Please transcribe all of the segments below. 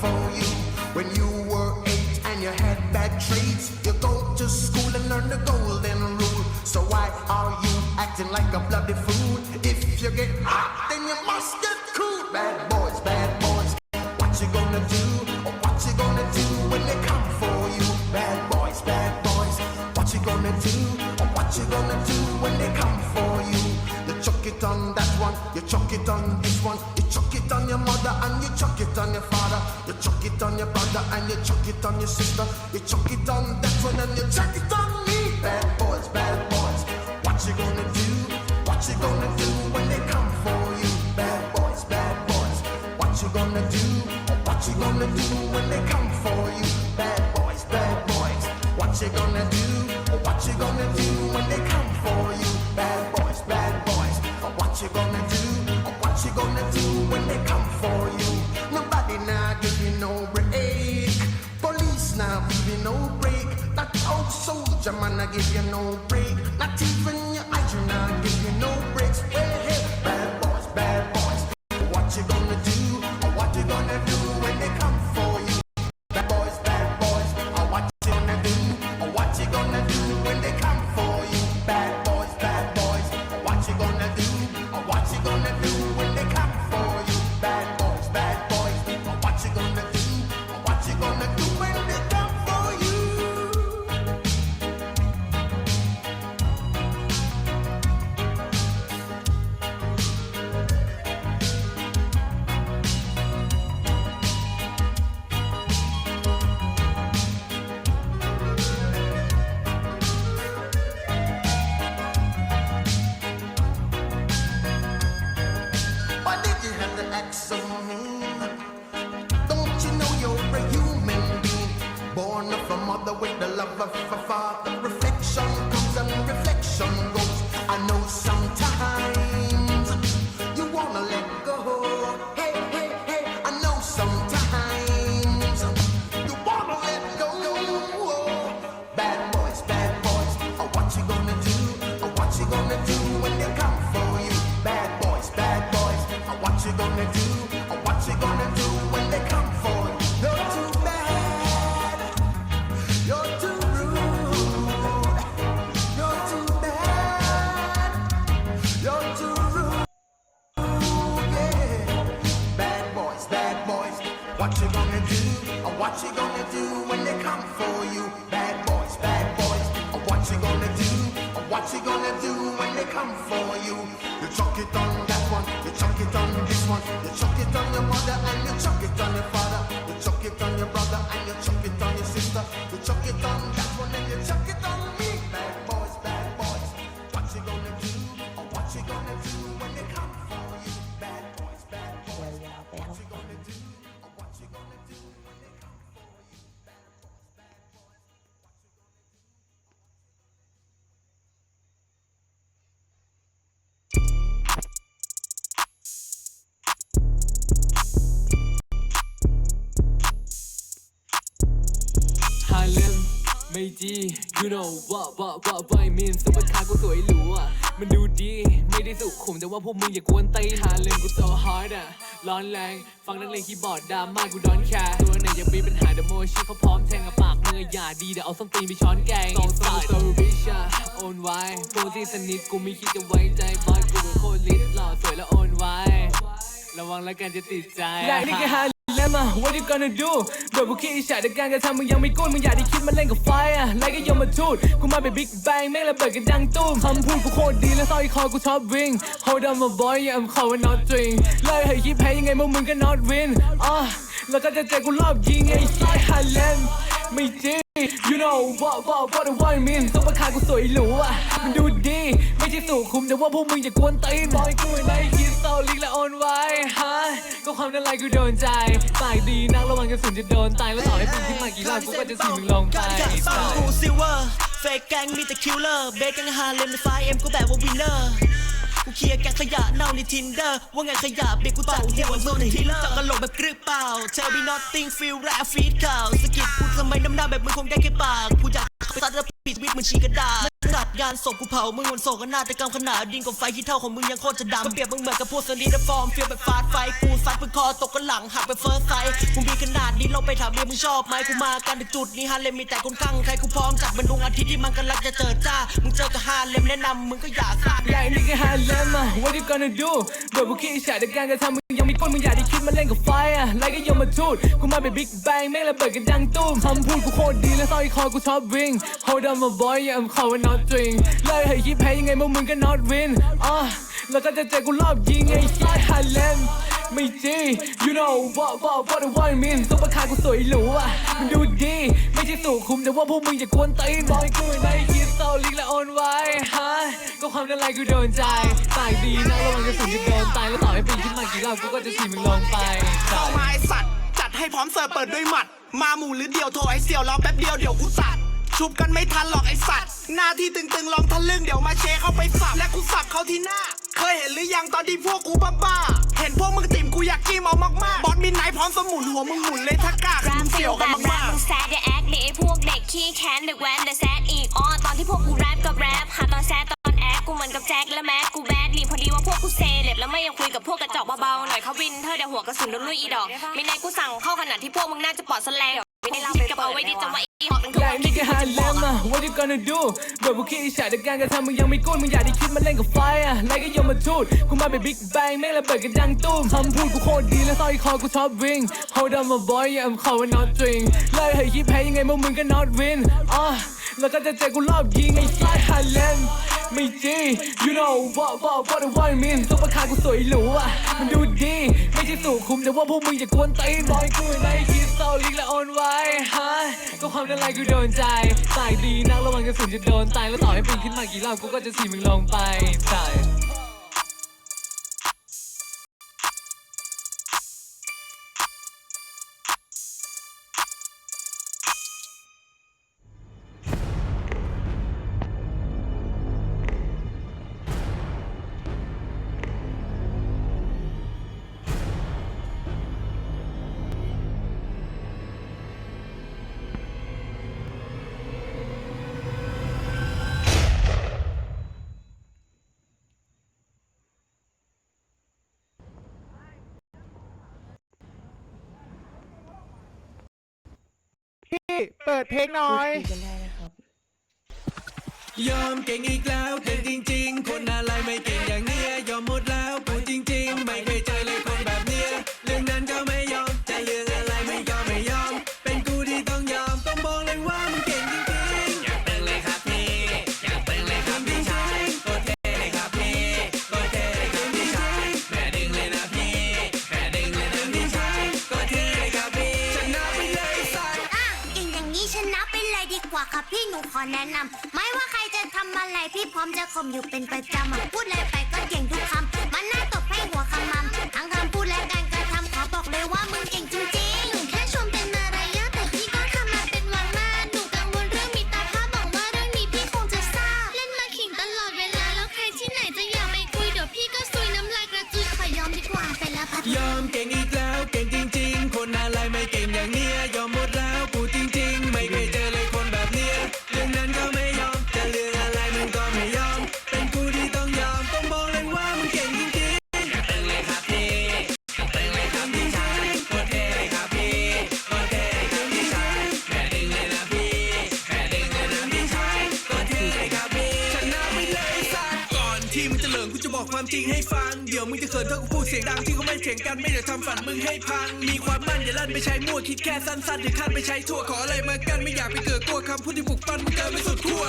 for you? When you were eight and you had bad traits, you go to school and learn the golden rule. So why are you acting like a bloody fool? If you get hot, then you must get cool. Bad boys, bad boys, what you gonna do? Or what you gonna do when they come for you? Bad boys, bad boys, what you gonna do? Or what you gonna do when they come for you? You chuck it on that one, you chuck it on this one, and you chuck it on your father, you chuck it on your brother and you chuck it on your sister, you chuck it on that one and you chuck it on me. Bad boys, bad boys, what you gonna do? What you gonna do when they come for you? Bad boys, bad boys, what you gonna do? What you gonna do when they come for you? Bad boys, bad boys, what you gonna do? Soldier man I give you no break. Not even with the love of ไม่จี you know what what what what I mean ซุปเปอร์คาร์กูสวยหรูอะ มันดูดี ไม่ได้สุขุมแต่ว่าพวกมึงอย่ากวนตีนฮาเลมกู so hard อะ ร้อนแรง ฟังนักเลงคีย์บอร์ดดราม่ากูดอนแคร์ตัวไหนยังมีปัญหาเดโมชิเขาพร้อมแทงกับปากมึงอะอย่าดีเดี๋ยวเอาส้นตีนไปช้อนแกง so so so rich อะ own ไว้พวกที่สนิทกูไม่คิดจะไว้ใจบอยกูเป็นโคตรลิสหล่อสวยแล้ว own ไว้ ระวังแล้วกันจะติดใจ และนี่คือฮาแล้ว มา what you gonna do โดยพวกขี้อิจฉาแต่การกระทำมึงยังไม่กุ้นมึงอยากได้คิดมาเล่นกับไฟอะไล่ก็ยอมมาทูดกูมาเป็นบิ๊กแบงแม่งระเบิดกันดังตุ้มคำพูดกูโคตรดีแล้วสร้อยคอกูชอบวิ่ง hold on my boy yeah I'm calling not drink เลยเฮ้ยคิดแพ้ยังไงพวกมึงก็ not win อะแล้วก็จะเจอกูรอบยิงไอ้ไซฮาเลมไม่จริง you know what what what do I mean ซุปเปอร์คาร์กูสวยหรูอะมันดูดี ไม่ใช่สุขุมแต่ว่าพวกมึงอย่ากวนตีนบอยกูในคิดโซลิกและโอนไว้ฮะก็ ความนั้นไรกูโดนใจปากดีนักระวังกระสุนจะโดนตายแล้วต่อให้ปีนขึ้นมากี่รอบกูก็จะสิมึงลงไปการที่สองกูซิลเวอร์เฟกแกงมีแต่คิลเลอร์เบสแกงฮาเลมในไฟเอ็มกูแบบว่าวินเนอร์กูเคลียร์แกงขยะเน่าในทินเดอร์ว่าไงขยะเบียกูจัดหัวโซนทีเลอร์จับกระโหลกแบบกรึเปล่า Tell me nothing feel like a feed ข่าวสกิดพูดทำไมน้ำหน้าแบบมึงคงได้แค่ปากกูอยาก ไปไปตัดแล้วปิดวิกมึงชี้กระดาษจัดงานศพกูเผา มึงวันโศกนาฏกรรมขนาดดินกับไฟที่เท่าของมึงยังโคตรจะดำเปรียบมึงเหมือนกับพวกสลีดฟอร์มเฟียแบบฟาดไฟกูซัดมึงคอตกกันหลังหักไปเฟิร์สไซส์มึงมีขนาดนี้เราไปถามเมียมึงชอบไหมกูมากันถึงจุดนี้ฮาเลมมีแต่คนข้างใครกูพร้อมจับมันดวงอาทิตย์ที่มันกำลังจะเจิดจ้ามึงเจอกับฮาเลมแนะนำมึงก็อย่าซ่าใหญ่นี่ก็ฮาเลมอะ What you gonna do โดยพวกขี้ฉาแต่การกระทำ มึงยังมีก้นมึงอยากได้คิดมาเล่นกับไฟอะไล่ก็ยมมาทูดกูมาเป็นบิ๊กแบงแม่งระเบิดกันดังตุ้มคำพูดกูโคตรดีและสร้อยคอกูชอบวิ่ง Hold on my boy yeah I'm calling not drink เลยให้คิดแพ้ยังไงพวกมึงก็ not win อะแล้วก็จะเจอกูรอบยิงไอ้ไซฮาเลมไม่จริง you know what what what what I mean ซุปเปอร์คาร์กูสวยหรูอะมันดูดี ไม่ใช่สู่คุมแต่ว่าพวกมึงอย่ากวนตีนบอยกูใน คิดโซลิกและโอนไว้ฮะก็ความนั้นไรกูโดนใจปากดีนะระวังกระสุนจะโดนตายแล้วต่อให้ปีนขึ้นมากี่รอบกูก็จะถีมึงลงไปเข้ามาไอสัตว์ จัดให้พร้อมเสิร์ฟเปิดด้วยหมัด มาหมู่หรือเดียวโทรไอเสี่ยวรอแป๊บเดียวเดี๋ยวกูสัตว์ชุบกันไม่ทันหรอกไอสัตว์ หน้าที่ตึงๆลองทะลึ่งเดี๋ยวมาเชเข้าไปสับและกูสับเขาที่หน้า เคยเห็นหรือยังตอนที่พวกกูบ้าๆ เห็นพวกมึงติ่มกูอยากจิ้มเอามากๆ บอสมินไนท์พร้อมสมุนหัวมึงหมุนเลยถ้ากล้าแรคือปมึงฟิเสี่ยลวแบกันบแรปมากมึงแซดอย่าแอคดิไอพวกเด็กขี้แค้นเด็กแว้นแต่แซดอีกอ๋อตอนที่พวกกูแรปกับแรปหาตอนแซดตอนแอคกูเหมือนกับแจ็คและแม็กกูแบดลีพอดีว่าพวกกูเซเลบแล้วไม่ยังคุยกับพวกกระจอกเบาๆหน่อยเขาวินเธอเดี๋ยวหัวกระสุนโดนลุยอีดอกไม่ในกูสั่งเข้าขนาดที่พวกมึงน่าจะปลอดแสลงไม่ได้คิดกับเอาไว้ดิจำไว้อีหอ กนใหญ่นี่ก็หาเลมอะ What you gonna do โดยพวกขี้อิจฉาแต่การกระทำมึงยังไม่กู้มึงอยากได้คิดมาเล่นกับไฟอะไรก็ยมมาทูดกูมาเป็นบิ๊กแบงแม่งระเบิดกันดังตุ้มคำพูดกูโคตรดีและสร้อยคอกูชอบวิ่ง Hold on my boy yeah I'm calling not string เลยให้คิดแพ้ยังไงมึงมึงก็ not win อะ แล้วก็จะเจอกูรอบยิงไอ้ไซฮาเลมไม่จริง you know what what what what I mean ซุปเปอร์คาร์กูสวยหรูอะ มันดูดี ไม่ใช่สู่คุมแต่ว่าพวกมึงอย่ากวนตีนบอยกูในคิสโตลิกและออนไว้ฮะ ก็ความนั้นไรกูโดนใจตายดีนักระวังกระสุนจะโดนตายแล้วต่อให้ปีนขึ้นมากี่รอบกูก็จะสีมึงลงไปตาย เปิดเพลงหน่อยยอมเก่งอีกแล้วเก่งจริง ๆ คนอะไรไม่เก่ง อแนะนำไม่ว่าใครจะทำอะไรพี่พร้อมจะข่มอยู่เป็นประจำอะพูดอะไรไป จริงให้ฟัง เดี๋ยวมึงจะเขินถ้ากูพูดเสียงดังที่เขาไม่เถียงกันไม่ได้ทำฝันมึงให้พัง มีความมั่นอย่าลั่นไปใช้มั่วคิดแค่สั้นๆถึงขั้นไปใช้ทั่วขออะไรมากันไม่อยากไปเกิดกลัวคำพูดที่บุกปั้นมึงเกินไปสุดขั้ว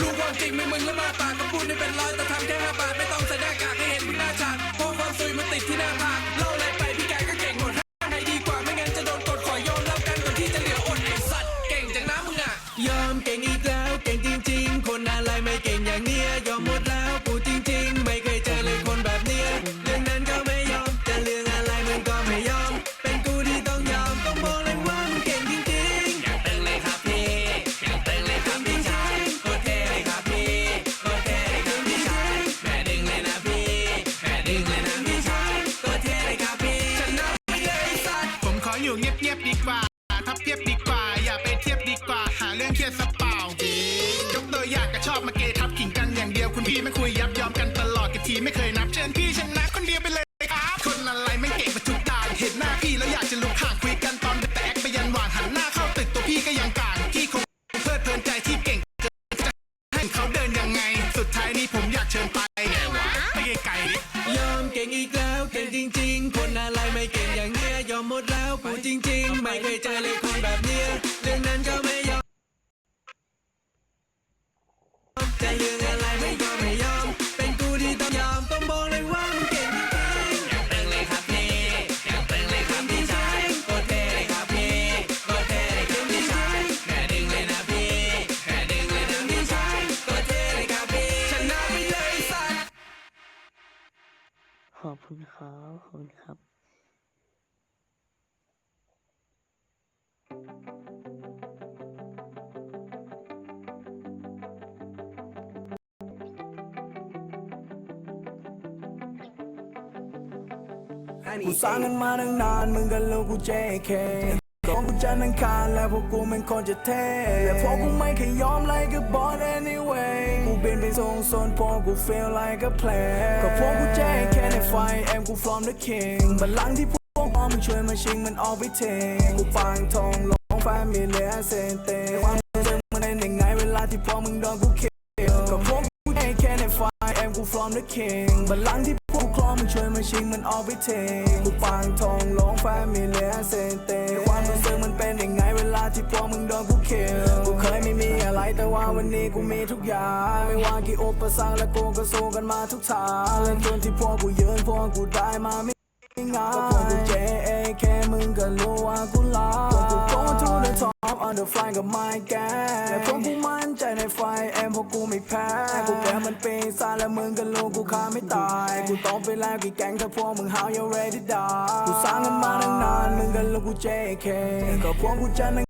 รู้ความจริงไม่มึงแล้วมาปากก็พูดได้เป็นร้อยแต่ทำแค่ห้าบาทไม่ต้องใส่หน้ากากให้เห็นมึงหน้าฉากเพราะความซุยมันติดที่หน้าผากเล่าอะไรไปพี่แกก็เก่งหมดห้าไหนดีกว่าไม่งั้นจะโดนกดขอยอมรับกันก่อนที่จะเหลืออดไอ้สัตว์เก่งจังนะมึงอะยอมเก่งอีกแล้วเก่งจริง ๆ คนอะไรไม่เก่งอย่างเนี้ย คุยยับยอมกันตลอดกันทีไม่เคยนับเชิญพี่ฉัน คุณครับขอบคุณครับ กูสร้างกันมาตั้งนานมึงกับลูกกู JK ของกูจันทร์อังคารและพวกกูมันคนจะเท่และพวกกูไม่เคยยอมไล่กับบอส anyway กูเป็นเป็นทรงโซนพอกู feel like a player ก็พวกกู JK ในไฟแอมกู from the king บัลลังก์ที่พวกพอมึงช่วยมาชิงมันออกไปเทงกูปังทองลงแฟมิเลียเซนเตความรู้สึกมันเป็นยังไงเวลาที่พ่อมึงโดนกูเคลก็พวกกู JK ในไฟแอมกู from the king บัลลังก์ที่พวกคลองมันช่วยมาชิงมันออกไปเทงกูปังทองลงแฟมิเลียเซนเตความรู้สึกมันเป็นาที่พวกมึงโดนกูคิลกูเคยไม่มีอะไรแต่ว่าวันนี้กูมีทุกอย่าง ไม่ว่ากี่อุปสรรคและกูก็สู้กันมาทุกทางและจนที่พวกกูยืนพวกกูได้มาไม่ง่านพวกกู JAK มึงก็รู้ว่ากูลาพวกกู go to the top on the fly กับ my gang และพวกกูมั่นใจในไฟแอมพวกกูไม่แพ้ กูแกมันเป็นซาและมึงก็รู้กูฆ่าไม่ตาย กูต้องไปแล้วกี่แก๊งถ้าพวกมึง how you ready die กูสร้างกันมาตั้งนานมึงก็รู้กู JK ก็พวกกูจะนั่ง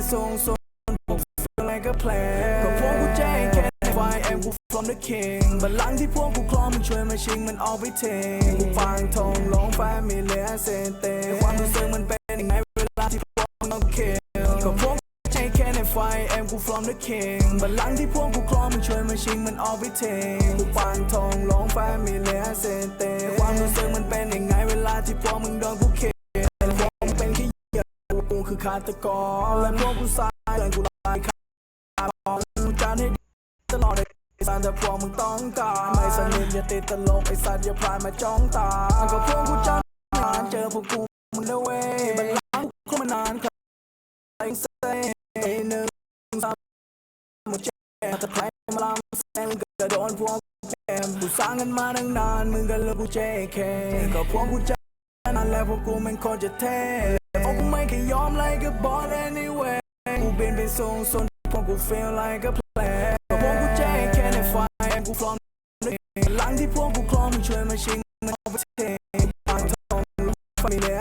กูเป็นทรงโซนพวก feel like a player ก็พวกกู JK ไฟแอมกู from the king บัลลังก์ที่พวกกูคลองมันช่วยมาชิงมันออกไปเทงกูฟังทองลงแฟมิเลียเซนเตความรู้สึกมันเป็นยังไงเวลาที่พวกมึงเอาคิลก็พวกใจแค่ในไฟแอมกู from the king บัลลังก์ที่พวกกูคลองมันช่วยมาชิงมันออกไปเทงกูฟังทองลงแฟมิเลียเซนเตความรู้สึกมันเป็นยังไงเวลาที่พวกมึงโดนกูคิ คือฆาตกรและพวกกูสายเกินกูไล่ฆ่ากูจะให้ตลอดไอ้สัตว์แต่พวกมึงต้องการไม่สนิทอย่าติดตลกไอ้สัตว์อย่าพลายมาจ้องตาก็พวกกูจะนานเจอพวกกูมึงนะเว้ยบัลลังกูมานานครับไอ้เซ่หนึ่งสามหมดแจมจะใครมาลำแซงก็จะโดนพวกกูแจมกูสร้างกันมาตั้งนานมึงก็เลิกกู JK ก็พวกกูจะนานแล้วพวกกูม่งโคตรจะเท่ แค่ยอมไล่กับบอส anyway กูเป็นเป็นทรงโซนพวกกู feel like a player ก็พวกกูใจแค่ในไฟแอมกู from the king หลังที่พวกกูคลองมันช่วยมาชิงมันเอาไปเทปางทองลูกฟมิเลีย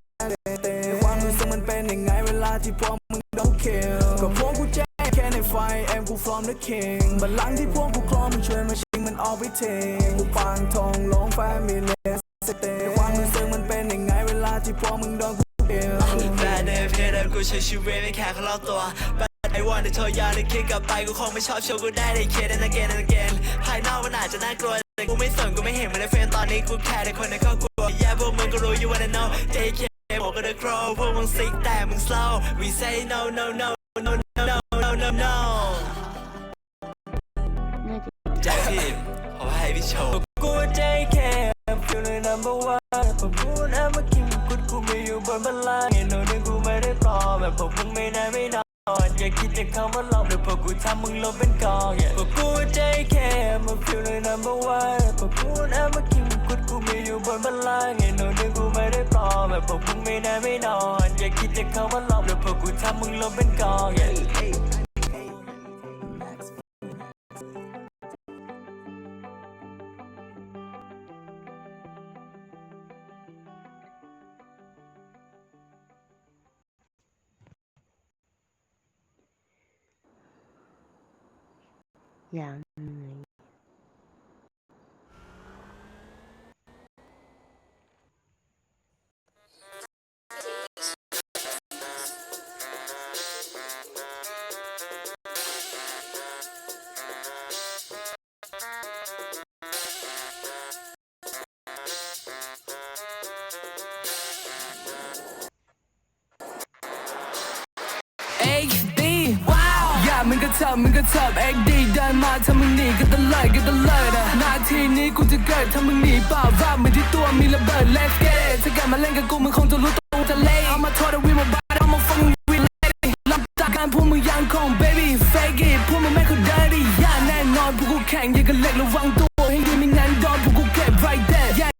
เตความรู้สึกมันเป็นยังไงเวลาที่พวกมึงโดนเคลก็พวกกูใจแค่ในไฟแอมกู from the king บัลลังที่พวกกูคลองมันช่วยมาชิงมันเอาไปเทกูปางทองลงฟมิเลียเตความรู้สึกมันเป็นยังไงเวลาที่พวกมึงโดน กูใช้ชีวิตไม่แค่เขาเล่าตัว ไอวันที่โทรยาวเลยคิดกลับไปกูคงไม่ชอบโชว์กูได้เลยเคส and again and again ภายนอกมันอาจจะน่ากลัวแต่กูไม่สนกูไม่เห็นมันในเฟรนตอนนี้กูแค่ในคนในครอบครัวแย่พวกมึงก็รู้ you wanna know JK บอกก็ได้ grow พวกมึงซิกแต่มึง slow we say no no no no no no no no no ใจพี่ขอให้พี่โชว์กู JK I'm feeling number one พวกกูนะเมากินกุดกูไม่อยู่บนบัลลังก์เแบบพวกมึงไม่ได้ไม่นอนอย่าคิดจะเข้ามาหลอกหรือพวกกูทำมึงลบเป็นกอง yeah พวกกู JK I'm feeling number one พวกกูนะมากินกุดกูไม่อยู่บนบัลลังก์เห็นโน่กูไม่ได้ปลอมแบบพวกมึงไม่ได้ไม่นอนอย่าคิดจะเข้ามาหลอกหรือพวกกูทำมึงลบเป็นกอง 羊 เหนื่อมึงก็จับเอ็กดีเดินมาถ้ามึงหนีก็ตะเลิดก็ตะเลิดอะนาทีนี้กูจะเกิดถ้ามึงหนีเปล่าว่ามือที่ตัวมีระเบิด let's get it ถ้ากมาเล่นกับกูมึงคงจะรู้ตัวจะเล่เอามาโทษวิมาบ้าเอามาฟังวิลลับตาการพวกมึงยังคง baby fake it พวกมึงไม่เข้า dirty อย่าแน่นอนพวกกูแข่งยังกับเล็กระวังตัวให้ดีไม่งั้นโดนพวกกูเก็บ right there yeah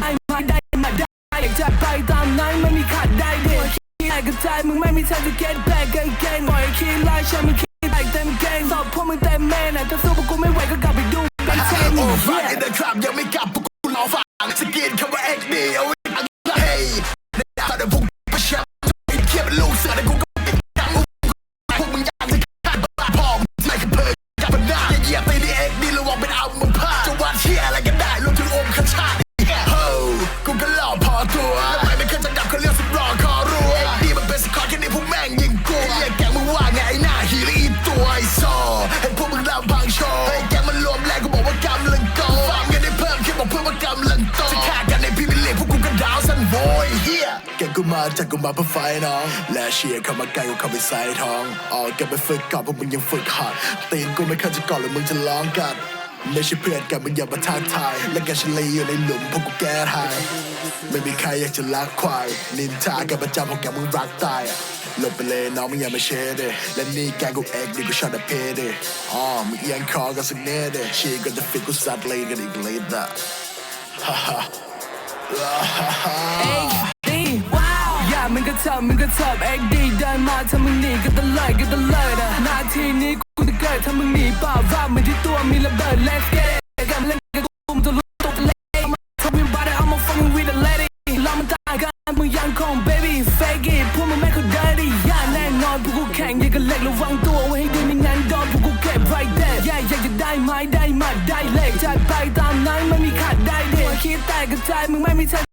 ได้มาได้มาได้อยากจะไปตามนั้นไม่มีขาดได้เด็กขี้กระจายมึงไม่มีทางจะ get back again ปล่อยขี้ไล่ฉันมึง มึงเต็มแม่น่ะถ้าสู้พวกกูไม่ไหวก็กลับไปดูเป็นเทนโอ้ฟังในเดอะคลับยังไม่กลับพวกกูรอฟังสกินคำว่า XD เอาไว้ มาจากกูมาเพื่อไฟน้อง และเชียร์เข้ามาใกล้กูเข้าไปใส่ท้องอ๋อแกไปฝึกก่อนพวกมึงยังฝึกหัดตีนกูไม่เคยจะก่อนหรือมึงจะร้องกันไม่ใช่เพื่อนกันมึงอย่ามาทักทาย และแกฉันเลยอยู่ในหลุมพวกกูแก้ทายไม่มีใครอยากจะรักควาย นินทากันประจำพวกแกมึงรักตายหลบไปเลยน้องมึงอย่ามาเชดเดและนี่แกกูเอ็กดิกูชอบแต่เพเดอ๋อมึงเอียงคอกันสักเน่เดชีก็จะฟิกกูซัดเลยกันอีกเลยนะฮ่าฮ่าฮ่า อย่ามึงก็จับมึงก็จับเอ็กดีเดินมาถ้ามึงหนีก็ตะเลิดก็ตะเลิดอะนาทีนี้กูจะเกิดถ้ามึงหนีเปล่าว่ามือที่ตัวมีระเบิด let's get it กลับมาเล่นกับกูมึงจะรู้ตัวจะเล่เอามาทำวินบาร์เอามาฟังวิดเลดี้เรามันต่างกันมึงยังคง baby fake it พวกมึงไม่เข้า dirty อย่าแน่นอนพวกกูแข่งยังกับเล็กระวังตัวไว้ให้ดีไม่งั้นโดนพวกกูเก็บ right there yeah อยากจะได้ไม้ได้มาได้เล็กจัดไปตามนั้นไม่มีขาดได้เด็กคิดแตกกระจายมึงไม่มีทาง